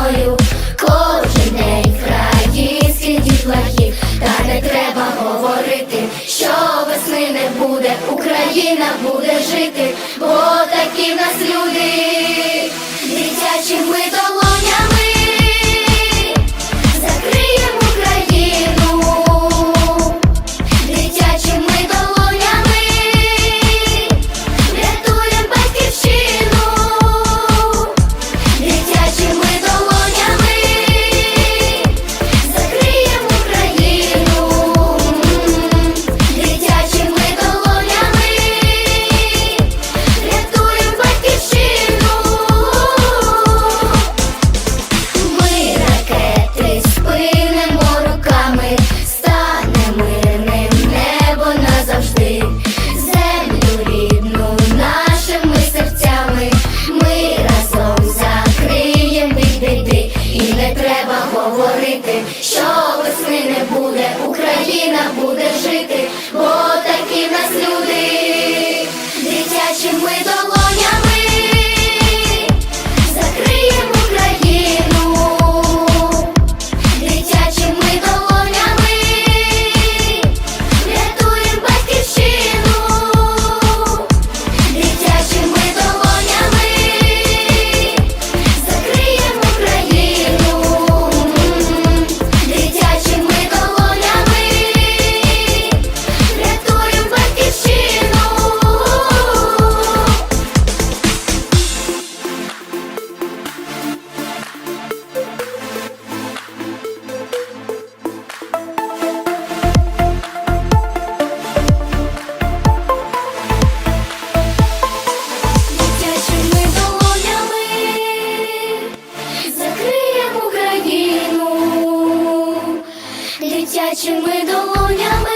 мною кожен день країнські дітлахів, та не треба говорити, що весни не буде, Україна буде жити. Говорити, що весни не буде, Україна буде дитячими долонями.